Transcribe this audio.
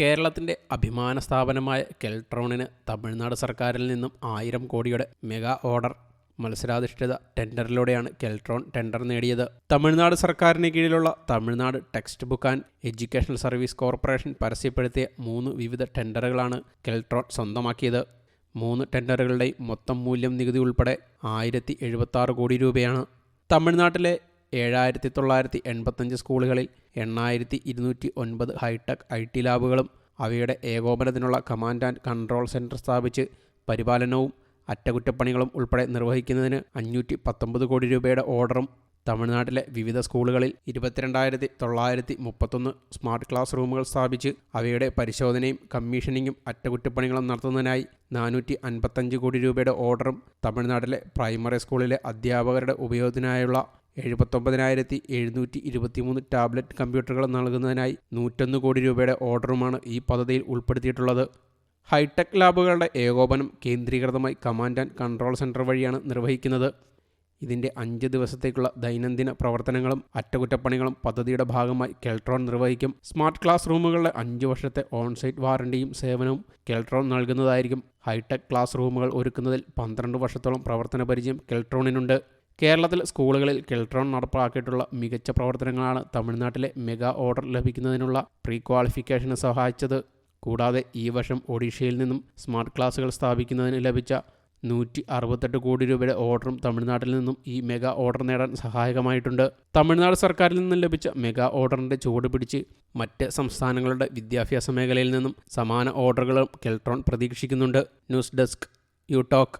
കേരളത്തിന്റെ അഭിമാന സ്ഥാപനമായ കെൽട്രോണിന് തമിഴ്നാട് സർക്കാരിൽ നിന്നും ആയിരം കോടിയുടെ മെഗാ ഓർഡർ മത്സരാധിഷ്ഠിത ടെൻഡറിലൂടെയാണ് കെൽട്രോൺ ടെൻഡർ നേടിയത്. തമിഴ്നാട് സർക്കാരിന് കീഴിലുള്ള Tamil Nadu text book and educational service corporation പരസ്യപ്പെടുത്തിയ മൂന്ന് വിവിധ ടെൻഡറുകളാണ് കെൽട്രോൺ സ്വന്തമാക്കിയത്. മൂന്ന് ടെൻഡറുകളുടെയും മൊത്തം മൂല്യം നികുതി ഉൾപ്പെടെ ആയിരത്തി കോടി രൂപയാണ്. തമിഴ്നാട്ടിലെ ഏഴായിരത്തി തൊള്ളായിരത്തി എൺപത്തഞ്ച് സ്കൂളുകളിൽ എണ്ണായിരത്തി ഇരുന്നൂറ്റി ഒൻപത് ഹൈടെക് ഐ ടി ലാബുകളും അവയുടെ ഏകോപനത്തിനുള്ള കമാൻഡ് ആൻഡ് കൺട്രോൾ സെന്റർ സ്ഥാപിച്ച് പരിപാലനവും അറ്റകുറ്റപ്പണികളും ഉൾപ്പെടെ നിർവഹിക്കുന്നതിന് അഞ്ഞൂറ്റി പത്തൊമ്പത് കോടി രൂപയുടെ ഓർഡറും തമിഴ്നാട്ടിലെ വിവിധ സ്കൂളുകളിൽ ഇരുപത്തിരണ്ടായിരത്തി തൊള്ളായിരത്തി മുപ്പത്തൊന്ന് സ്മാർട്ട് ക്ലാസ് റൂമുകൾ സ്ഥാപിച്ച് അവയുടെ പരിശോധനയും കമ്മീഷനിങ്ങും അറ്റകുറ്റപ്പണികളും നടത്തുന്നതിനായി നാനൂറ്റി അൻപത്തഞ്ച് കോടി രൂപയുടെ ഓർഡറും തമിഴ്നാട്ടിലെ പ്രൈമറി സ്കൂളിലെ അധ്യാപകരുടെ ഉപയോഗത്തിനായുള്ള എഴുപത്തൊമ്പതിനായിരത്തി എഴുന്നൂറ്റി ഇരുപത്തിമൂന്ന് ടാബ്ലറ്റ് കമ്പ്യൂട്ടറുകൾ നൽകുന്നതിനായി നൂറ്റൊന്ന് കോടി രൂപയുടെ ഓർഡറുമാണ് ഈ പദ്ധതിയിൽ ഉൾപ്പെടുത്തിയിട്ടുള്ളത്. ഹൈടെക് ലാബുകളുടെ ഏകോപനം കേന്ദ്രീകൃതമായി കമാൻഡ് ആൻഡ് കൺട്രോൾ സെന്റർ വഴിയാണ് നിർവഹിക്കുന്നത്. ഇതിന്റെ അഞ്ച് ദിവസത്തേക്കുള്ള ദൈനംദിന പ്രവർത്തനങ്ങളും അറ്റകുറ്റപ്പണികളും പദ്ധതിയുടെ ഭാഗമായി കെൽട്രോൺ നിർവഹിക്കും. സ്മാർട്ട് ക്ലാസ് റൂമുകളുടെ അഞ്ച് വർഷത്തെ ഓൺസൈറ്റ് വാറണ്ടിയും സേവനവും കെൽട്രോൺ നൽകുന്നതായിരിക്കും. ഹൈടെക് ക്ലാസ് റൂമുകൾ ഒരുക്കുന്നതിൽ പന്ത്രണ്ട് വർഷത്തോളം പ്രവർത്തന പരിചയം കെൽട്രോണിനുണ്ട്. കേരളത്തിൽ സ്കൂളുകളിൽ കെൽട്രോൺ നടപ്പാക്കിയിട്ടുള്ള മികച്ച പ്രവർത്തനങ്ങളാണ് തമിഴ്നാട്ടിലെ മെഗാ ഓർഡർ ലഭിക്കുന്നതിനുള്ള പ്രീ ക്വാളിഫിക്കേഷന് സഹായിച്ചത്. കൂടാതെ ഈ വർഷം ഒഡീഷയിൽ നിന്നും സ്മാർട്ട് ക്ലാസുകൾ സ്ഥാപിക്കുന്നതിന് ലഭിച്ച നൂറ്റി അറുപത്തെട്ട് കോടി രൂപയുടെ ഓർഡറും തമിഴ്നാട്ടിൽ നിന്നും ഈ മെഗാ ഓർഡർ നേടാൻ സഹായകമായിട്ടുണ്ട്. തമിഴ്നാട് സർക്കാരിൽ നിന്നും ലഭിച്ച മെഗാ ഓർഡറിന്റെ ചുവട് പിടിച്ച് മറ്റ് സംസ്ഥാനങ്ങളുടെ വിദ്യാഭ്യാസ മേഖലയിൽ നിന്നും സമാന ഓർഡറുകളും കെൽട്രോൺ പ്രതീക്ഷിക്കുന്നുണ്ട്. News desk you talk